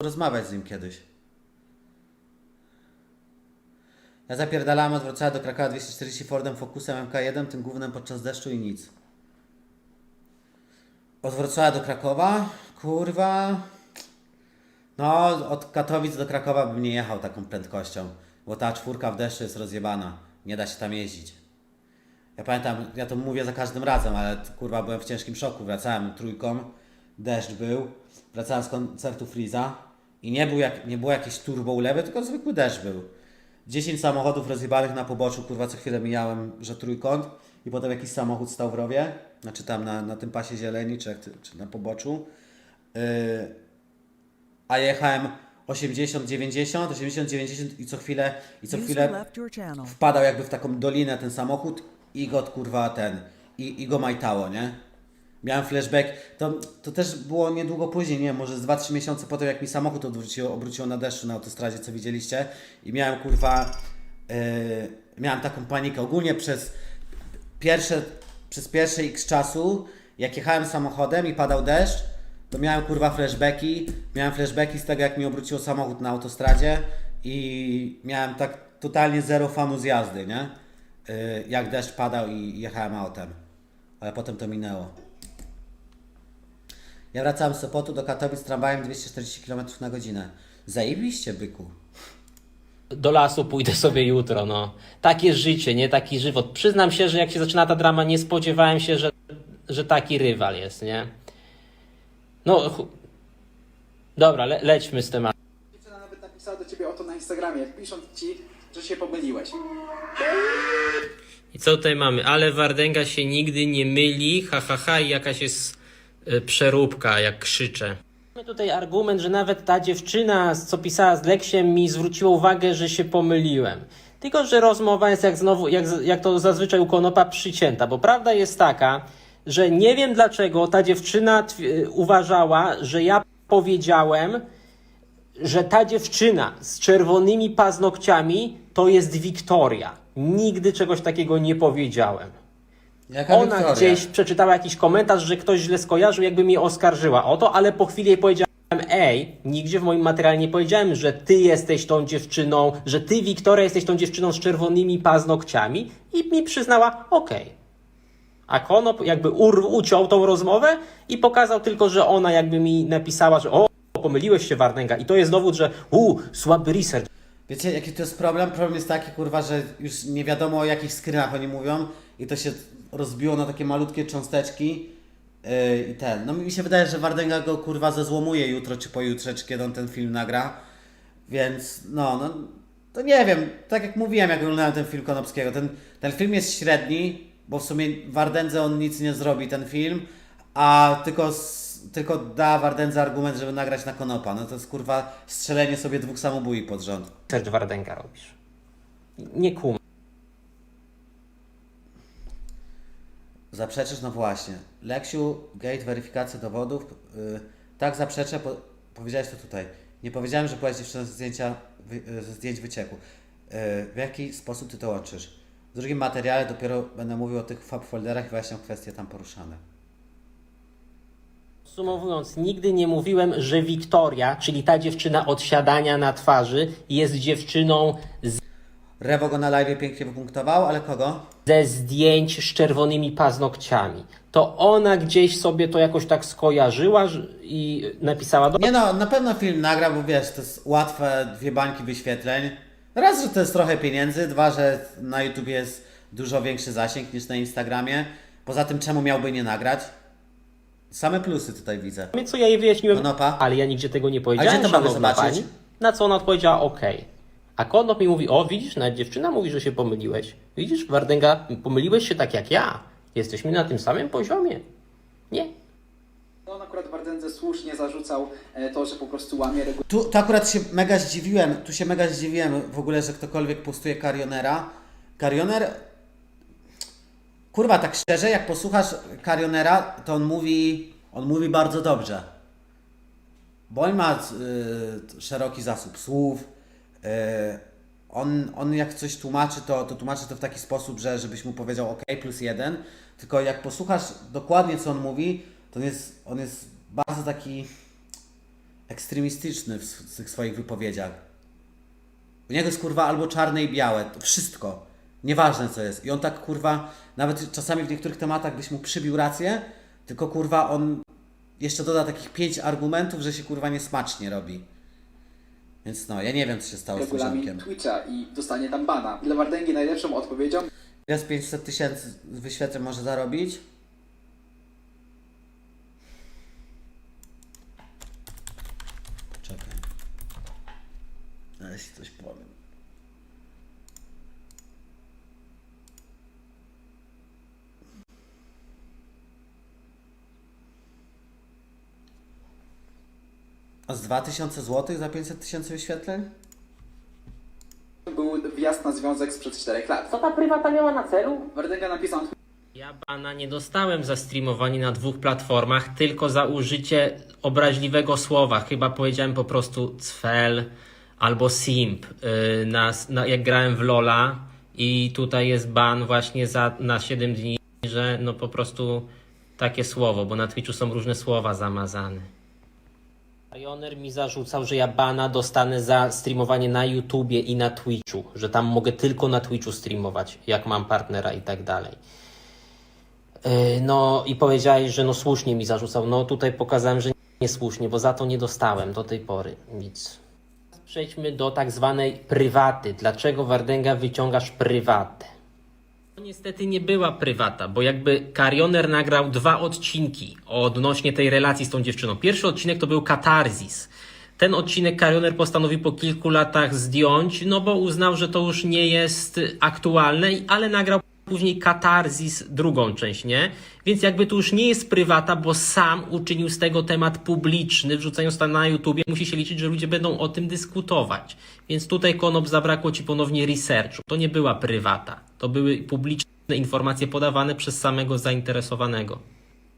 rozmawiać z nim kiedyś. Ja zapierdalałem od Wrocławia do Krakowa 240 Fordem Focusem MK1, tym głównym podczas deszczu i nic. Od do Krakowa? Kurwa. No, od Katowic do Krakowa bym nie jechał taką prędkością, bo ta czwórka w deszczu jest rozjebana. Nie da się tam jeździć. Ja pamiętam, ja to mówię za każdym razem, ale kurwa byłem w ciężkim szoku. Wracałem trójką, deszcz był, wracałem z koncertu Freeza i nie, był jak, nie było jakieś turbo ulewy, tylko zwykły deszcz był. 10 samochodów rozjebanych na poboczu, kurwa co chwilę mijałem, że trójkąt i potem jakiś samochód stał w rowie, znaczy tam na, na tym pasie zieleni, czy, czy na poboczu. Yy, a jechałem 80, 90, 80, 90 i co chwilę, i co chwilę wpadał jakby w taką dolinę ten samochód i go kurwa ten, i, i go majtało, nie? Miałem flashback, to, to też było niedługo później, nie może z 2-3 miesiące po tym jak mi samochód odwróciło, obróciło na deszczu na autostradzie, co widzieliście i miałem kurwa, yy, miałem taką panikę, ogólnie przez pierwsze, przez pierwsze x czasu, jak jechałem samochodem i padał deszcz, to miałem kurwa flashbacki, miałem flashbacki z tego jak mi obróciło samochód na autostradzie i miałem tak totalnie zero fanu z jazdy, nie? Yy, jak deszcz padał i jechałem autem. Ale potem to minęło. Ja wracałem z Sopotu do Katowic tramwajem 240 km na godzinę. Zajebiście, byku. do lasu pójdę sobie jutro, no. Takie życie, nie taki żywot. Przyznam się, że jak się zaczyna ta drama, nie spodziewałem się, że, że taki rywal jest, nie? No, chu... dobra, le, lećmy z tematem. Dziewczyna nawet napisała do ciebie o to na Instagramie, pisząc ci, że się pomyliłeś. I co tutaj mamy? Ale Wardęga się nigdy nie myli, ha, ha, ha, i jakaś jest przeróbka, jak krzyczę. Mamy tutaj argument, że nawet ta dziewczyna, co pisała z Leksiem, mi zwróciła uwagę, że się pomyliłem. Tylko, że rozmowa jest jak znowu, jak, jak to zazwyczaj u Konopa przycięta, bo prawda jest taka, że nie wiem dlaczego ta dziewczyna tw- uważała, że ja powiedziałem, że ta dziewczyna z czerwonymi paznokciami to jest Wiktoria. Nigdy czegoś takiego nie powiedziałem. Jaka Ona Wiktoria? gdzieś przeczytała jakiś komentarz, że ktoś źle skojarzył, jakby mnie oskarżyła o to, ale po chwili jej powiedziałem, ej, nigdzie w moim materiale nie powiedziałem, że ty jesteś tą dziewczyną, że ty, Wiktoria, jesteś tą dziewczyną z czerwonymi paznokciami i mi przyznała, okej. A Konop jakby ur, uciął tą rozmowę i pokazał tylko, że ona jakby mi napisała, że o, pomyliłeś się Warnęga i to jest dowód, że u, słaby research. Wiecie, jaki to jest problem? Problem jest taki, kurwa, że już nie wiadomo o jakich screenach oni mówią i to się rozbiło na takie malutkie cząsteczki yy, i ten. No mi się wydaje, że Wardęga go, kurwa, zezłomuje jutro czy pojutrze, czy kiedy on ten film nagra. Więc, no, no, to nie wiem. Tak jak mówiłem, jak oglądałem ten film Konopskiego, ten, ten film jest średni, bo w sumie Wardędze on nic nie zrobi, ten film, a tylko, tylko da Wardędze argument, żeby nagrać na Konopa. No to jest, kurwa, strzelenie sobie dwóch samobój pod rząd. research Wardenga robisz. Nie kum. Zaprzeczysz? No właśnie. Leksiu, gate, weryfikacja dowodów. Yy, tak, zaprzeczę. Po, powiedziałeś to tutaj. Nie powiedziałem, że byłaś dziewczyną ze, zdjęcia, yy, ze zdjęć wycieku. Yy, w jaki sposób ty to łączysz? W drugim materiale dopiero będę mówił o tych folderach i właśnie kwestie tam poruszane. Podsumowując, nigdy nie mówiłem, że Wiktoria, czyli ta dziewczyna od siadania na twarzy, jest dziewczyną z- Rewo go na live pięknie wypunktował, ale kogo? ze zdjęć z czerwonymi paznokciami. To ona gdzieś sobie to jakoś tak skojarzyła i napisała do Nie no, na pewno film nagra, bo wiesz, to jest łatwe, dwie bańki wyświetleń. Raz, że to jest trochę pieniędzy, dwa, że na YouTube jest dużo większy zasięg niż na Instagramie. Poza tym, czemu miałby nie nagrać? Same plusy tutaj widzę. co ja jej wyjaśniłem, Konopa? ale ja nigdzie tego nie powiedziałem, A gdzie to mamy zobaczyć? pani. Na co ona odpowiedziała, okej. A Konop mi mówi, o widzisz, nawet dziewczyna mówi, że się pomyliłeś. Widzisz, Wardęga, pomyliłeś się tak jak ja. Jesteśmy na tym samym poziomie. Nie, No on akurat Wardędze słusznie zarzucał e, to, że po prostu łamie reguły Tu to akurat się mega zdziwiłem, tu się mega zdziwiłem w ogóle, że ktokolwiek postuje Carionera. Carioner, kurwa, tak szczerze, jak posłuchasz Carionera, to on mówi, on mówi bardzo dobrze. Bo on ma y, szeroki zasób słów. Y, on, on jak coś tłumaczy, to, to tłumaczy to w taki sposób, że żebyś mu powiedział OK plus jeden. Tylko jak posłuchasz dokładnie, co on mówi, to on jest, on jest bardzo taki ekstremistyczny w, w tych swoich wypowiedziach. U niego jest kurwa albo czarne i białe, to wszystko. Nieważne co jest. I on tak kurwa, nawet czasami w niektórych tematach byś mu przybił rację, tylko kurwa on jeszcze doda takich pięć argumentów, że się kurwa niesmacznie robi. Więc no, ja nie wiem co się stało z tym regulamin. Twitcha i dostanie tam bana. Dla Wardęgi najlepszą odpowiedzią Jest 500 tysięcy wyświetleń może zarobić. Czekaj. Zaraz ci coś powiem. A z 2000 zł za 500 tysięcy wyświetleń? był wjazd na związek sprzed 4 lat. Co ta prywata miała na celu? Wardęga napisał na Ja bana nie dostałem za streamowanie na dwóch platformach, tylko za użycie obraźliwego słowa. Chyba powiedziałem po prostu cfel albo simp, yy, na, na, jak grałem w Lola i tutaj jest ban właśnie za, na 7 dni, że no po prostu takie słowo, bo na Twitchu są różne słowa zamazane. Pioner mi zarzucał, że ja bana dostanę za streamowanie na YouTubie i na Twitchu, że tam mogę tylko na Twitchu streamować, jak mam partnera i tak dalej. Yy, No i powiedziałeś, że no słusznie mi zarzucał. No tutaj pokazałem, że niesłusznie, bo za to nie dostałem do tej pory nic. Przejdźmy do tak zwanej prywaty. Dlaczego Wardęga wyciągasz prywatę? Niestety nie była prywata, bo jakby Karioner nagrał dwa odcinki odnośnie tej relacji z tą dziewczyną. Pierwszy odcinek to był katarzis. Ten odcinek Karioner postanowił po kilku latach zdjąć, no bo uznał, że to już nie jest aktualne, ale nagrał później katarzis drugą część, nie? Więc jakby to już nie jest prywata, bo sam uczynił z tego temat publiczny, wrzucając to na YouTubie, musi się liczyć, że ludzie będą o tym dyskutować. Więc tutaj Konop zabrakło ci ponownie researchu. To nie była prywata. To były publiczne informacje podawane przez samego zainteresowanego.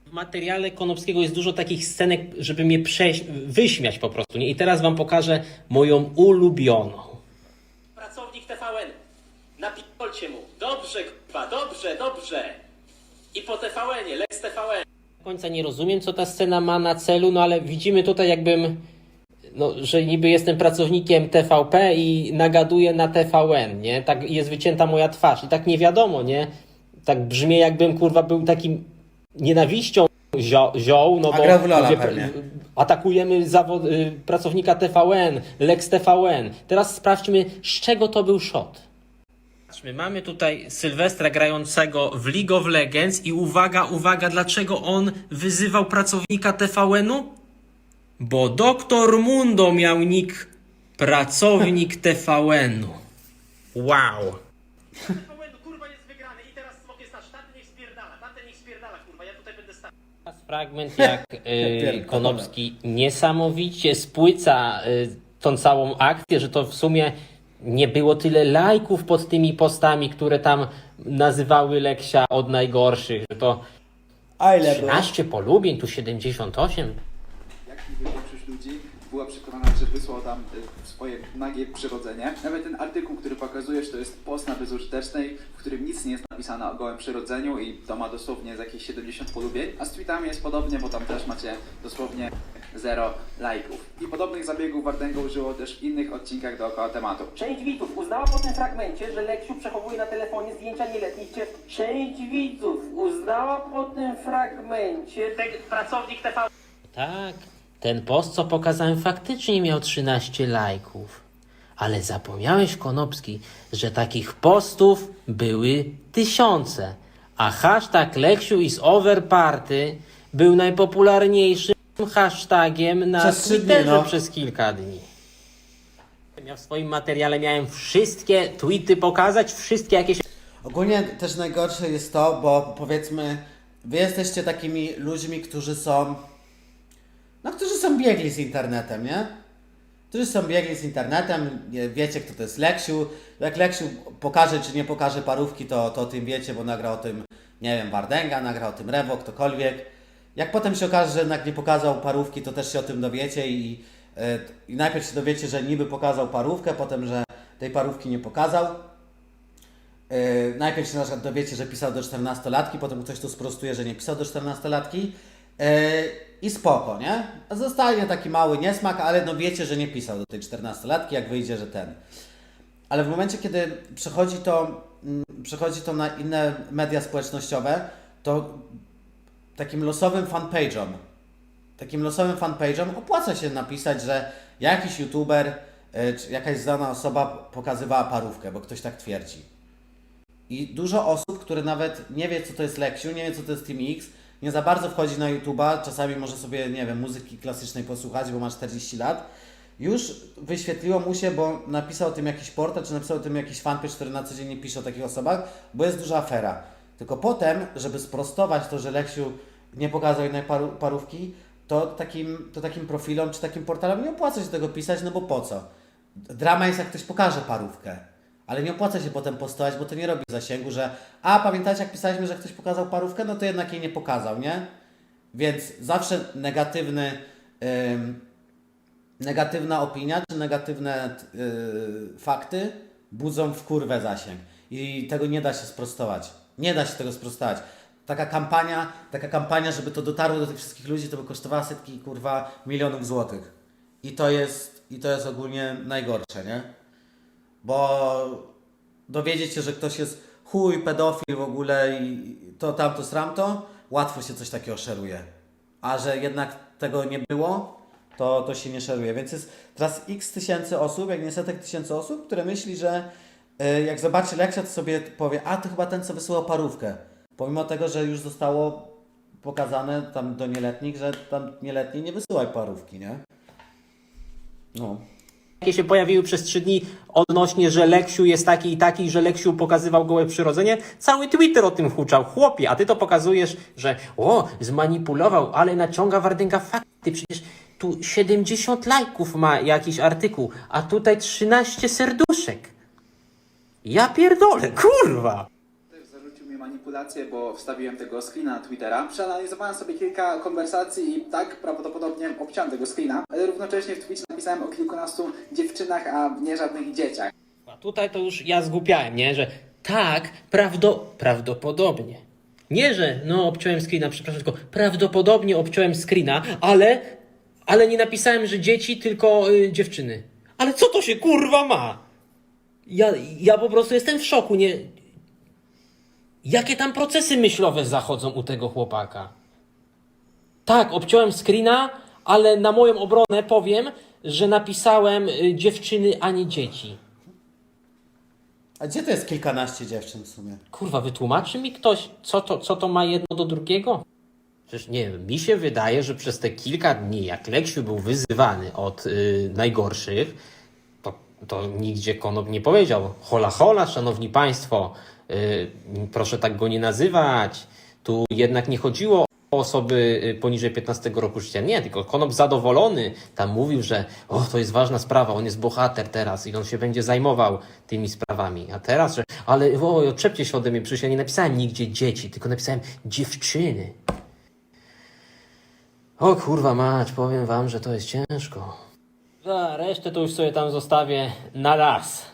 W materiale Konopskiego jest dużo takich scenek, żeby mnie prześ- wyśmiać po prostu. Nie? I teraz wam pokażę moją ulubioną. Pracownik TVN. Napiszcie mu. Dobrze, kurwa, dobrze, dobrze. I po TVN-ie, Lex TVN. Do końca nie rozumiem, co ta scena ma na celu, no ale widzimy tutaj jakbym, no, że niby jestem pracownikiem TVP i nagaduję na TVN, nie? Tak jest wycięta moja twarz i tak nie wiadomo, nie? Tak brzmi jakbym, kurwa, był takim nienawiścią zio, zioł, no bo pewnie. atakujemy zawod, y, pracownika TVN, Lex TVN. Teraz sprawdźmy, z czego to był shot. Mamy tutaj Sylwestra grającego w League of Legends i uwaga, uwaga, dlaczego on wyzywał pracownika TVN-u? Bo doktor Mundo miał nick pracownik TVN-u. Wow. TVN, kurwa jest wygrany i teraz smok jest nasz, tamten niech spierdala, tamten niech spierdala, kurwa, ja tutaj będę stał. Teraz fragment, jak y, Konopski niesamowicie spłyca y, tą całą akcję, że to w sumie nie było tyle lajków pod tymi postami, które tam nazywały Leksia od najgorszych, że to A ile było? 13 polubień, tu 78. większość ludzi była przekonana, że wysłał tam y, swoje nagie przyrodzenie. Nawet ten artykuł, który pokazujesz, to jest post na bezużytecznej, w którym nic nie jest napisane o gołym przyrodzeniu i to ma dosłownie z jakieś 70 polubień. A z tweetami jest podobnie, bo tam też macie dosłownie zero lajków. I podobnych zabiegów Wardęga użyło też w innych odcinkach dookoła tematu. Część widzów uznała po tym fragmencie, że Leksiu przechowuje na telefonie zdjęcia nieletnich dziewczyn. Część widzów uznała po tym fragmencie... Ten pracownik TVN Tak, ten post, co pokazałem, faktycznie miał 13 lajków. Ale zapomniałeś, Konopski, że takich postów były tysiące. A hashtag Leksiu is over party był najpopularniejszym hashtagiem na Przez trzy dni, Twitterze no. przez kilka dni. Ja w swoim materiale miałem wszystkie tweety pokazać, wszystkie jakieś Ogólnie też najgorsze jest to, bo powiedzmy, wy jesteście takimi ludźmi, którzy są. Są biegli z internetem, nie? Którzy są biegli z internetem, wiecie kto to jest Leksiu. Jak Leksiu pokaże czy nie pokaże parówki, to, to o tym wiecie, bo nagra o tym, nie wiem, Wardęga, nagra o tym Rewo, ktokolwiek. Jak potem się okaże, że jednak nie pokazał parówki, to też się o tym dowiecie i, e, i najpierw się dowiecie, że niby pokazał parówkę, potem, że tej parówki nie pokazał. Yy, najpierw się na przykład dowiecie, że pisał do 14-latki, potem ktoś tu sprostuje, że nie pisał do 14-latki. Yy, i spoko, nie? Zostanie taki mały niesmak, ale no wiecie, że nie pisał do tej 14-latki, jak wyjdzie, że ten. Ale w momencie, kiedy przechodzi to, mm, przechodzi to na inne media społecznościowe, to takim losowym fanpage'om, takim losowym fanpage'om opłaca się napisać, że jakiś youtuber y, czy jakaś znana osoba pokazywała parówkę, bo ktoś tak twierdzi. I dużo osób, które nawet nie wie, co to jest Leksiu, nie wie, co to jest Team X, nie za bardzo wchodzi na YouTube'a, czasami może sobie, nie wiem, muzyki klasycznej posłuchać, bo ma 40 lat, już wyświetliło mu się, bo napisał o tym jakiś portal, czy napisał o tym jakiś fanpage, który na co dzień nie pisze o takich osobach, bo jest duża afera. Tylko potem, żeby sprostować to, że Leksiu nie pokazał jednej paru, parówki, to takim, to takim profilom czy takim portalom nie opłaca się tego pisać, no bo po co? Drama jest jak ktoś pokaże parówkę. Ale nie opłaca się potem postować, bo to nie robi zasięgu, że a pamiętacie jak pisaliśmy, że ktoś pokazał parówkę, no to jednak jej nie pokazał, nie? Więc zawsze negatywny, ym, negatywna opinia czy negatywne yy, fakty budzą w kurwę zasięg. I tego nie da się sprostować. Nie da się tego sprostować. Taka kampania, taka kampania, żeby to dotarło do tych wszystkich ludzi, to by kosztowała setki kurwa milionów złotych. I to jest, i to jest ogólnie najgorsze, nie? Bo dowiedzieć się, że ktoś jest chuj, pedofil w ogóle i to tamto sramto, łatwo się coś takiego szeruje. A że jednak tego nie było, to, to się nie szeruje. Więc jest teraz x tysięcy osób, jak nie setek tysięcy osób, które myśli, że y, jak zobaczy lekcję, to sobie powie, a to chyba ten, co wysyłał parówkę. Pomimo tego, że już zostało pokazane tam do nieletnich, że tam nieletni nie wysyłaj parówki, nie? No. Jakie się pojawiły przez trzy dni odnośnie, że Leksiu jest taki i taki, że Leksiu pokazywał gołe przyrodzenie. Cały Twitter o tym huczał. Chłopie, a ty to pokazujesz, że o, zmanipulował, ale naciąga Wardęga fakty. Przecież tu 70 lajków ma jakiś artykuł, a tutaj 13 serduszek. Ja pierdolę, kurwa! Manipulację, bo wstawiłem tego screena na Twittera. Przeanalizowałem sobie kilka konwersacji i tak prawdopodobnie obciąłem tego screena, ale równocześnie w Twitch napisałem o kilkunastu dziewczynach, a nie żadnych dzieciach. A tutaj to już ja zgłupiałem, nie? Że tak, prawdo, prawdopodobnie. Nie, że no obciąłem screena, przepraszam, tylko prawdopodobnie obciąłem screena, ale, ale nie napisałem, że dzieci, tylko y, dziewczyny. Ale co to się kurwa ma? Ja, ja po prostu jestem w szoku, nie? Jakie tam procesy myślowe zachodzą u tego chłopaka? Tak, obciąłem screena, ale na moją obronę powiem, że napisałem y, dziewczyny, a nie dzieci. A gdzie to jest kilkanaście dziewczyn w sumie? Kurwa, wytłumaczy mi ktoś, co to, co to ma jedno do drugiego? Przecież nie wiem, mi się wydaje, że przez te kilka dni, jak Leksiu był wyzywany od y, najgorszych, to, to nigdzie Konop nie powiedział. Hola, hola, szanowni państwo, proszę tak go nie nazywać. Tu jednak nie chodziło o osoby y, poniżej 15 roku życia. Nie, tylko Konop zadowolony tam mówił, że o, to jest ważna sprawa, on jest bohater teraz i on się będzie zajmował tymi sprawami. A teraz, że ale o, odczepcie się ode mnie, przecież ja nie napisałem nigdzie dzieci, tylko napisałem dziewczyny. O kurwa mać, powiem wam, że to jest ciężko. Za resztę to już sobie tam zostawię na raz.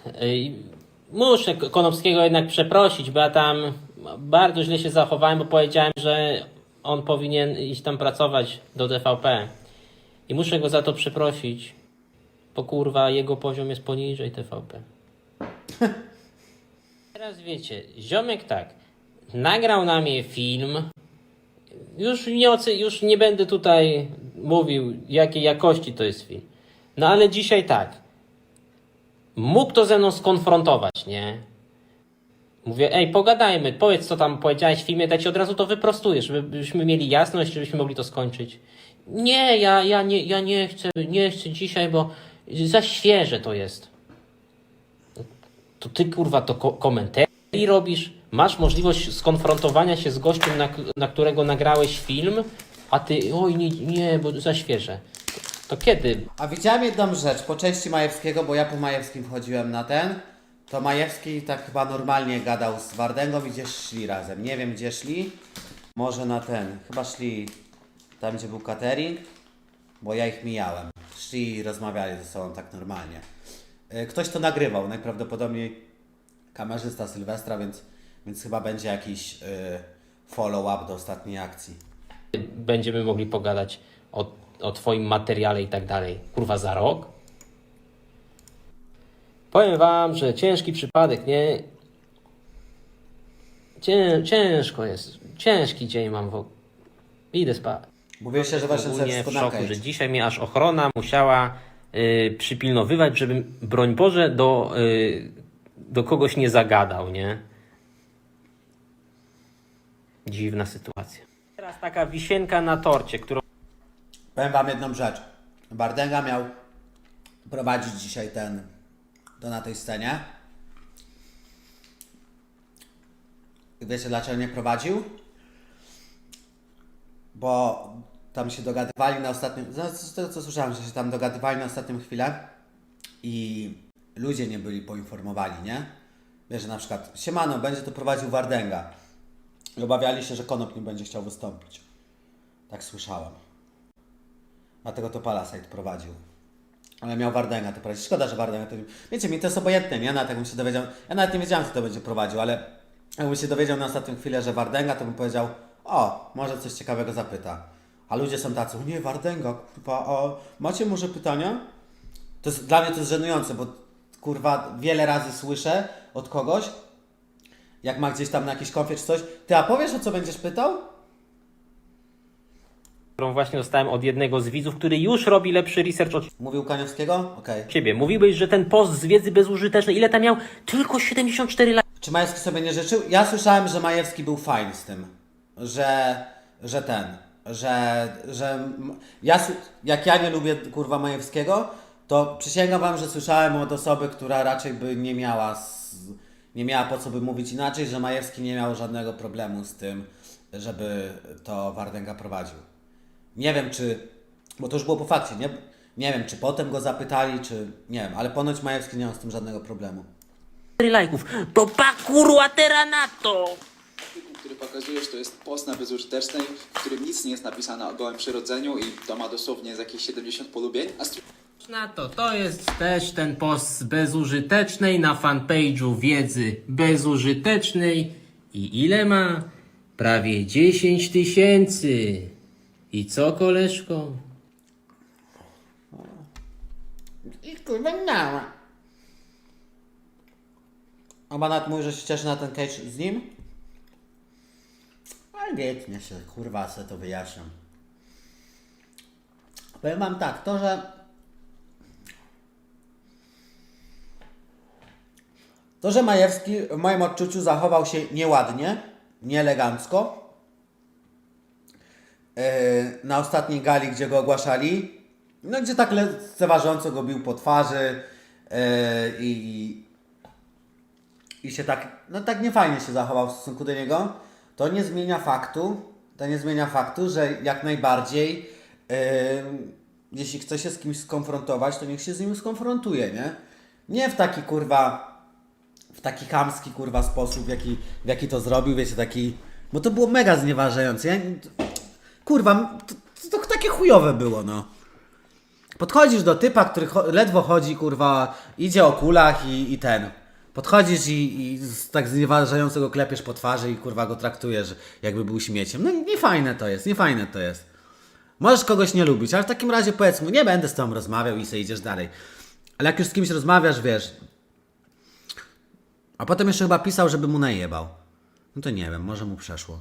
Muszę Konopskiego jednak przeprosić, bo ja tam bardzo źle się zachowałem, bo powiedziałem, że on powinien iść tam pracować do TVP. I muszę go za to przeprosić, bo kurwa jego poziom jest poniżej TVP. Teraz wiecie, ziomek tak, nagrał na mnie film, już nie, już nie będę tutaj mówił, jakiej jakości to jest film. No ale dzisiaj tak. Mógł to ze mną skonfrontować, nie? Mówię, ej, pogadajmy, powiedz, co tam powiedziałeś w filmie, daj ci od razu to wyprostuję, żebyśmy mieli jasność, żebyśmy mogli to skończyć. Nie, ja, ja, nie, ja nie chcę, nie chcę dzisiaj, bo za świeże to jest. To ty, kurwa, to ko- komentarzy robisz? Masz możliwość skonfrontowania się z gościem, na, na którego nagrałeś film, a ty, oj, nie, nie bo za świeże. To, kiedy? A widziałem jedną rzecz po części Majewskiego, bo ja po Majewskim chodziłem na ten. To Majewski tak chyba normalnie gadał z Wardęgą i gdzieś szli razem. Nie wiem gdzie szli. Może na ten. Chyba szli tam gdzie był catering, bo ja ich mijałem. Szli i rozmawiali ze sobą tak normalnie. Y, Ktoś to nagrywał, najprawdopodobniej kamerzysta Sylwestra, więc, więc chyba będzie jakiś y, follow-up do ostatniej akcji. będziemy mogli pogadać o, o twoim materiale i tak dalej. Kurwa, za rok? Powiem wam, że ciężki przypadek, nie? Cię, ciężko jest. Ciężki dzień mam w Idę spać. Mówił się, że właśnie Ogólnie w szoku, że dzisiaj mnie aż ochrona musiała y, przypilnowywać, żebym, broń Boże, do, y, do kogoś nie zagadał, nie? Dziwna sytuacja. Teraz taka wisienka na torcie, którą Powiem wam jedną rzecz. Bardęga miał prowadzić dzisiaj ten, to na tej scenie. I wiecie dlaczego nie prowadził? Bo tam się dogadywali na ostatnim, no, tego co słyszałem, że się tam dogadywali na ostatnią chwilę i ludzie nie byli poinformowani, nie? Wiesz, że na przykład Siemano, będzie to prowadził Wardęga. I obawiali się, że Konop nie będzie chciał wystąpić. Tak słyszałem. Dlatego to Palasite prowadził. Ale miał Wardęga to prowadzić. Szkoda, że Wardęga to... Wiecie, mi to jest obojętne, nie? Nawet jakbym się dowiedział... Ja nawet nie wiedziałem, kto to będzie prowadził, ale jakbym się dowiedział na ostatnią chwilę, że Wardęga, to bym powiedział o, może coś ciekawego zapyta. A ludzie są tacy, o nie, Wardęga, kurwa, a macie może pytania? To jest, dla mnie to jest żenujące, bo kurwa wiele razy słyszę od kogoś, jak ma gdzieś tam na jakiś konfie czy coś, ty a powiesz o co będziesz pytał? Właśnie dostałem od jednego z widzów, który już robi lepszy research od Mówił Kaniowskiego? Okej. ciebie. Mówiłeś, że ten post z wiedzy bezużytecznej, ile tam miał? Tylko 74 lat. Czy Majewski sobie nie życzył? Ja słyszałem, że Majewski był fajny z tym, że, że ten, że, że m- ja, jak ja nie lubię kurwa Majewskiego, to przysięgam wam, że słyszałem od osoby, która raczej by nie miała, s- nie miała po co by mówić inaczej, że Majewski nie miał żadnego problemu z tym, żeby to Wardęga prowadził. Nie wiem czy, bo to już było po fakcie, nie? Nie wiem czy potem go zapytali, czy nie wiem, ale ponoć Majewski nie miał z tym żadnego problemu. lajków. To pa kurwa teraz na to! Artykuł, który pokazujesz, to jest post na bezużytecznej, w którym nic nie jest napisane o gołym przyrodzeniu i to ma dosłownie z jakieś 70 polubień, a Na to, to jest też ten post z bezużytecznej na fanpage'u wiedzy bezużytecznej i ile ma? Prawie 10 tysięcy. I co koleżko? I kurwa nała. A Banat mówi, że się cieszy na ten cage z nim? Ale wiecie, się kurwa se to wyjaśniam. Powiem wam tak, to, że to, że Majewski w moim odczuciu zachował się nieładnie, nieelegancko na ostatniej gali, gdzie go ogłaszali, no gdzie tak lekceważąco go bił po twarzy yy, i, i się tak, no tak niefajnie się zachował w stosunku do niego, to nie zmienia faktu, to nie zmienia faktu, że jak najbardziej yy, jeśli chce się z kimś skonfrontować, to niech się z nim skonfrontuje, nie? Nie w taki kurwa, w taki chamski kurwa sposób, w jaki, w jaki to zrobił, wiecie, taki, bo to było mega znieważające. Ja, kurwa, to, to, takie chujowe było, no. Podchodzisz do typa, który cho- ledwo chodzi, kurwa, idzie o kulach i, i ten. Podchodzisz i, i z- tak znieważająco go klepiesz po twarzy i kurwa go traktujesz, jakby był śmieciem. No niefajne to jest, niefajne to jest. Możesz kogoś nie lubić, ale w takim razie powiedz mu, nie będę z tobą rozmawiał i sobie idziesz dalej. Ale jak już z kimś rozmawiasz, wiesz. A potem jeszcze chyba pisał, żeby mu najebał. No to nie wiem, może mu przeszło.